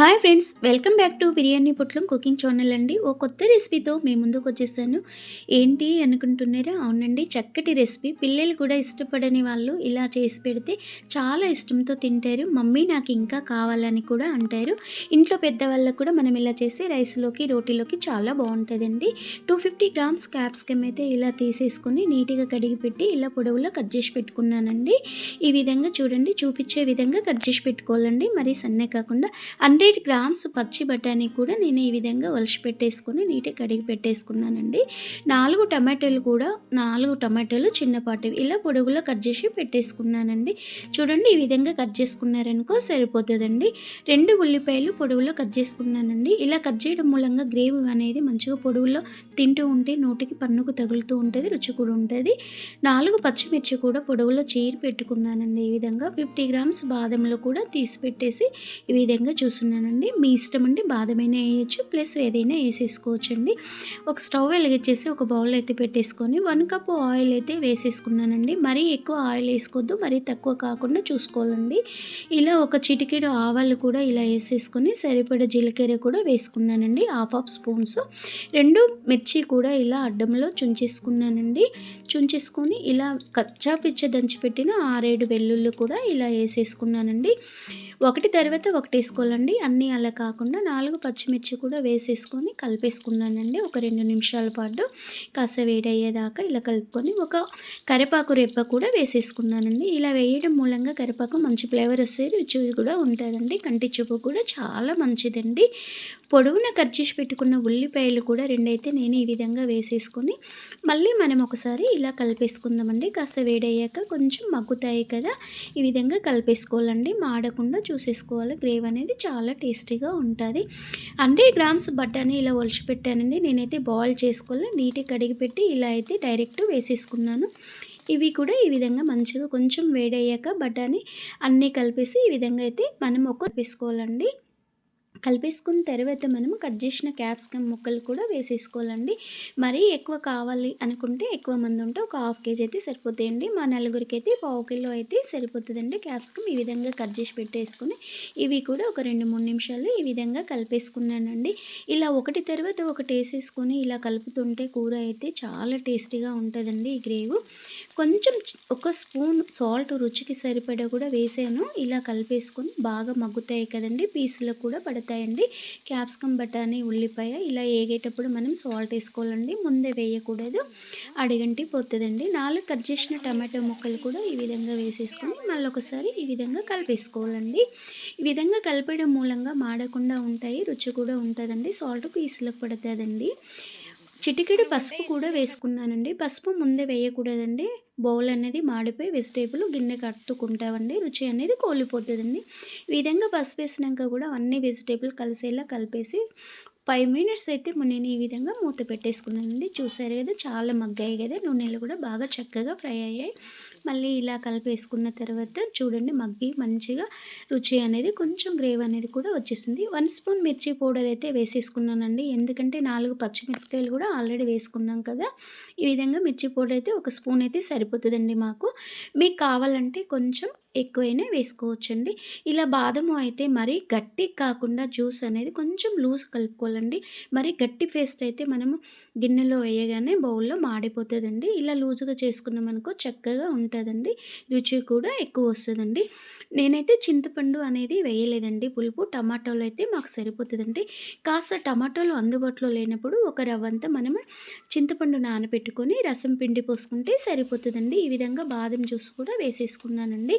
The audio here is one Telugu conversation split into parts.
Hi friends welcome back to Biryani Potlam cooking channel అండి. ఓ కొత్త రెసిపీతో మీ ముందుకు వచ్చేసాను. ఏంటి అనుకుంటున్నారా? అవునండి చక్కటి రెసిపీ. పిల్లలు కూడా ఇష్టపడని వాళ్ళు ఇలా చేసి పెడితే చాలా ఇష్టంతో తింటారు. మమ్మీ నాకు ఇంకా కావాలని కూడా అంటారు. ఇంట్లో పెద్దవాళ్ళకు కూడా మనం ఇలా చేసి రైస్లోకి రోటీలోకి చాలా బాగుంటుందండి. టూ ఫిఫ్టీ గ్రామ్స్ క్యాప్సికమ్ అయితే ఇలా తీసేసుకొని నీట్గా కడిగి పెట్టి ఇలా పొడవులో కట్ చేసి పెట్టుకున్నానండి. ఈ విధంగా చూడండి చూపించే విధంగా కట్ చేసి పెట్టుకోవాలండి. మరి సన్నే కాకుండా హండ్రెడ్ గ్రామ్స్ పచ్చి బఠానీ కూడా నేను ఈ విధంగా ఒలిచి పెట్టేసుకొని నీట్గా కడిగి పెట్టేసుకున్నానండి. నాలుగు టమాటాలు కూడా నాలుగు టమాటాలు చిన్నపాటివి ఇలా పొడుగులో కట్ చేసి పెట్టేసుకున్నానండి. చూడండి ఈ విధంగా కట్ చేసుకున్నారనుకో సరిపోతుందండి. రెండు ఉల్లిపాయలు పొడవులో కట్ చేసుకున్నానండి. ఇలా కట్ చేయడం మూలంగా గ్రేవీ అనేది మంచిగా పొడవులో తింటూ ఉంటే నోటికి పన్నుకు తగులుతూ ఉంటుంది రుచి కూడా ఉంటుంది. నాలుగు పచ్చిమిర్చి కూడా పొడవులో చీరి పెట్టుకున్నానండి ఈ విధంగా. ఫిఫ్టీ గ్రామ్స్ బాదంలో కూడా తీసి పెట్టేసి ఈ విధంగా వేస్తున్నానండి మీ ఇష్టం అండి బాదమైనా వేయచ్చు ప్లస్ ఏదైనా వేసేసుకోవచ్చు అండి ఒక స్టవ్ వెలిగించేసి ఒక బౌల్ అయితే పెట్టేసుకొని వన్ కప్ ఆయిల్ అయితే వేసేసుకున్నానండి. మరీ ఎక్కువ ఆయిల్ వేసుకోవద్దు మరీ తక్కువ కాకుండా చూసుకోవాలండి. ఇలా ఒక చిటికెడు ఆవాలు కూడా ఇలా వేసేసుకొని సరిపడ జీలకర్ర కూడా వేసుకున్నానండి. Half half spoons. రెండు మిర్చి కూడా ఇలా అడ్డంలో చుంచేసుకున్నానండి. చుంచేసుకొని ఇలా కచ్చా పిచ్చ దంచిపెట్టిన ఆరేడు వెల్లుల్లి కూడా ఇలా వేసేసుకున్నానండి. ఒకటి తర్వాత ఒకటి వేసుకోవాలండి. అన్నీ అలా కాకుండా నాలుగు పచ్చిమిర్చి కూడా వేసేసుకొని కలిపేసుకున్నానండి ఒక రెండు నిమిషాల పాటు కాస్త వేడయ్యేదాకా ఇలా కలుపుకొని ఒక కరివేపాకు రెప్ప కూడా వేసేసుకున్నానండి. ఇలా వేయడం మూలంగా కరివేపాకు మంచి ఫ్లేవర్ వస్తే రుచి కూడా ఉంటుందండి. కంటి చూపు కూడా చాలా మంచిదండి. పొడవున కట్ చేసి పెట్టుకున్న ఉల్లిపాయలు కూడా రెండైతే నేను ఈ విధంగా వేసేసుకొని మళ్ళీ మనం ఒకసారి ఇలా కలిపేసుకుందామండి. కాస్త వేడయ్యాక కొంచెం మగ్గుతాయి కదా ఈ విధంగా కలిపేసుకోవాలండి. మాడకుండా చూసేసుకోవాలి. గ్రేవ్ అనేది చాలా టేస్టీగా ఉంటుంది. హండ్రెడ్ గ్రామ్స్ బట్టాని ఇలా ఒలిచిపెట్టానండి నేనైతే బాయిల్ చేసుకోవాలి. నీట్గా కడిగి పెట్టి ఇలా అయితే డైరెక్ట్ వేసేసుకున్నాను. ఇవి కూడా ఈ విధంగా మంచిగా కొంచెం వేడయ్యాక బఠానీ అన్నీ కలిపేసి ఈ విధంగా అయితే మనం ఒక వేసుకోవాలండి. కలిపేసుకున్న తర్వాత మనము కట్ చేసిన క్యాప్సికమ్ ముక్కలు కూడా వేసేసుకోవాలండి. మరీ ఎక్కువ కావాలి అనుకుంటే ఎక్కువ మంది ఉంటే ఒక హాఫ్ కేజీ అయితే సరిపోతాయండి. మా నలుగురికి అయితే పావు కిలో అయితే సరిపోతుందండి క్యాప్సికమ్. ఈ విధంగా కట్ చేసి పెట్టేసుకుని ఇవి కూడా ఒక రెండు మూడు నిమిషాలు ఈ విధంగా కలిపేసుకున్నానండి. ఇలా ఒకటి తర్వాత ఒకటి వేసేసుకొని ఇలా కలుపుతుంటే కూర అయితే చాలా టేస్టీగా ఉంటుందండి ఈ గ్రేవ్. కొంచెం ఒక స్పూన్ సాల్ట్ రుచికి సరిపడా కూడా వేసాను. ఇలా కలిపేసుకొని బాగా మగ్గుతాయి కదండి పీసులు కూడా పడతాయండి. క్యాప్సికమ్ బఠానీ ఉల్లిపాయ ఇలా ఏగేటప్పుడు మనం సాల్ట్ వేసుకోవాలండి. ముందే వేయకూడదు. అడిగంటి పోతుందండి. నాలుగు కట్ చేసిన టమాటో ముక్కలు కూడా ఈ విధంగా వేసేసుకొని మళ్ళీ ఒకసారి ఈ విధంగా కలిపేసుకోవాలండి. ఈ విధంగా కలిపడం మూలంగా మాడకుండా ఉంటాయి రుచి కూడా ఉంటుందండి. సాల్ట్ పీసులకు పడుతుందండి. చిటికెడు పసుపు కూడా వేసుకున్నానండి. పసుపు ముందే వేయకూడదండి. బౌల్ అనేది మాడిపోయి వెజిటేబుల్ గిన్నె కట్టుకుంటామండి. రుచి అనేది కోల్పోతుందండి. ఈ విధంగా పసుపు వేసినాక కూడా అన్ని వెజిటేబుల్ కలిసేలా కలిపేసి ఫైవ్ మినిట్స్ అయితే నేను ఈ విధంగా మూత పెట్టేసుకున్నానండి. చూసారు కదా చాలా మగ్గాయి కదా. నూనెలు కూడా బాగా చక్కగా ఫ్రై అయ్యాయి. మళ్ళీ ఇలా కలిపేసుకున్న తర్వాత చూడండి మగ్గి మంచిగా రుచి అనేది కొంచెం గ్రేవ్ అనేది కూడా వచ్చేసింది. వన్ స్పూన్ మిర్చి పౌడర్ అయితే వేసేసుకున్నానండి. ఎందుకంటే నాలుగు పచ్చిమిరపకాయలు కూడా ఆల్రెడీ వేసుకున్నాం కదా. ఈ విధంగా మిర్చి పౌడర్ అయితే ఒక స్పూన్ అయితే సరిపోతుందండి మాకు. మీకు కావాలంటే కొంచెం ఎక్కువైనా వేసుకోవచ్చండి. ఇలా బాదము అయితే మరీ గట్టి కాకుండా జ్యూస్ అనేది కొంచెం లూజ్ కలుపుకోవాలండి. మరీ గట్టి పేస్ట్ అయితే మనము గిన్నెలో వేయగానే బౌల్లో మాడిపోతుందండి. ఇలా లూజుగా చేసుకున్నాం అనుకో చక్కగా ఉంటుందండి. రుచి కూడా ఎక్కువ వస్తుందండి. నేనైతే చింతపండు అనేది వేయలేదండి. పులుపు టమాటోలు అయితే మాకు సరిపోతుందండి. కాస్త టమాటోలు అందుబాటులో లేనప్పుడు ఒక రవ్వంతా మనం చింతపండు నానబెట్టుకొని రసం పిండి పోసుకుంటే సరిపోతుందండి. ఈ విధంగా బాదం జ్యూస్ కూడా వేసేసుకున్నానండి.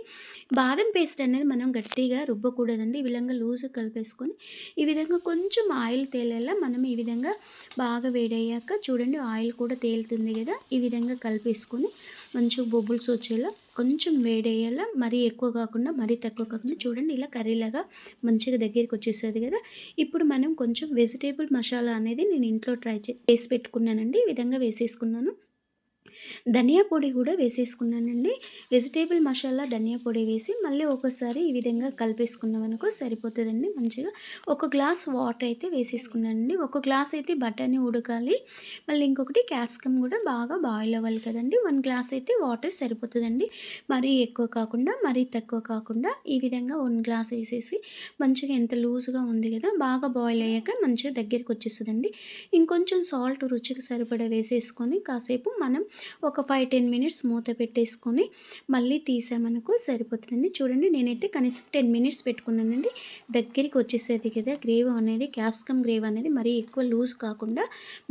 బాదం పేస్ట్ అనేది మనం గట్టిగా రుబ్బకూడదండి. ఈ విధంగా లూజ్ కలిపేసుకొని ఈ విధంగా కొంచెం ఆయిల్ తేలేలా మనం ఈ విధంగా బాగా వేడయ్యాక చూడండి ఆయిల్ కూడా తేలుతుంది కదా. ఈ విధంగా కలిపేసుకొని మంచిగా బొబ్బుల్స్ వచ్చేలా కొంచెం వేడేయాలా మరీ ఎక్కువ కాకుండా మరీ తక్కువ కాకుండా చూడండి ఇలా కర్రీలాగా మంచిగా దగ్గరికి వచ్చేస్తుంది కదా. ఇప్పుడు మనం కొంచెం వెజిటేబుల్ మసాలా అనేది నేను ఇంట్లో ట్రై చేసి పెట్టుకున్నానండి. ఈ విధంగా వేసేసుకున్నాను. ధనియా పొడి కూడా వేసేసుకున్నానండి. వెజిటేబుల్ మసాలా ధనియా పొడి వేసి మళ్ళీ ఒకసారి ఈ విధంగా కలిపేసుకున్నాం అనుకో సరిపోతుందండి మంచిగా. ఒక గ్లాస్ వాటర్ అయితే వేసేసుకున్నానండి. ఒక గ్లాస్ అయితే బఠానీ ఉడకాలి. మళ్ళీ ఇంకొకటి క్యాప్సికమ్ కూడా బాగా బాయిల్ అవ్వాలి కదండి. వన్ గ్లాస్ అయితే వాటర్ సరిపోతుందండి. మరీ ఎక్కువ కాకుండా మరీ తక్కువ కాకుండా ఈ విధంగా వన్ గ్లాస్ వేసేసి మంచిగా ఎంత లూజ్గా ఉంది కదా బాగా బాయిల్ అయ్యాక మంచిగా దగ్గరికి వచ్చేస్తుందండి. ఇంకొంచెం సాల్ట్ రుచికి సరిపడా వేసేసుకొని కాసేపు మనం ఒక ఫైవ్ టెన్ మినిట్స్ మూత పెట్టేసుకొని మళ్ళీ తీసామనుకో సరిపోతుందండి. చూడండి నేనైతే కనీసం టెన్ మినిట్స్ పెట్టుకున్నానండి. దగ్గరికి వచ్చేసేది కదా గ్రేవ్ అనేది క్యాప్సికమ్ గ్రేవ్ అనేది మరీ ఎక్కువ లూజ్ కాకుండా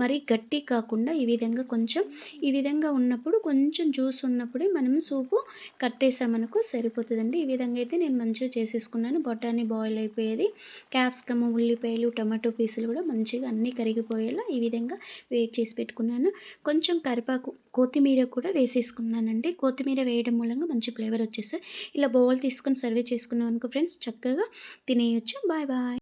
మరీ గట్టి కాకుండా ఈ విధంగా కొంచెం ఈ విధంగా ఉన్నప్పుడు కొంచెం జ్యూస్ ఉన్నప్పుడే మనం సూపు కట్టేసామనుకో సరిపోతుందండి. ఈ విధంగా అయితే నేను మంచిగా చేసేసుకున్నాను. బొటానీ బాయిల్ అయిపోయేది. క్యాప్సికమ్ ఉల్లిపాయలు టమాటో పీసులు కూడా మంచిగా అన్నీ కరిగిపోయేలా ఈ విధంగా వేడి చేసి పెట్టుకున్నాను. కొంచెం కరిపాకు కొత్తిమీర కూడా వేసేసుకున్నానండి. కొత్తిమీర వేయడం మూలంగా మంచి ఫ్లేవర్ వచ్చేసి ఇలా బౌల్ తీసుకొని సర్వే చేసుకున్నాం అనుకో ఫ్రెండ్స్ చక్కగా తినేయచ్చు. Bye bye.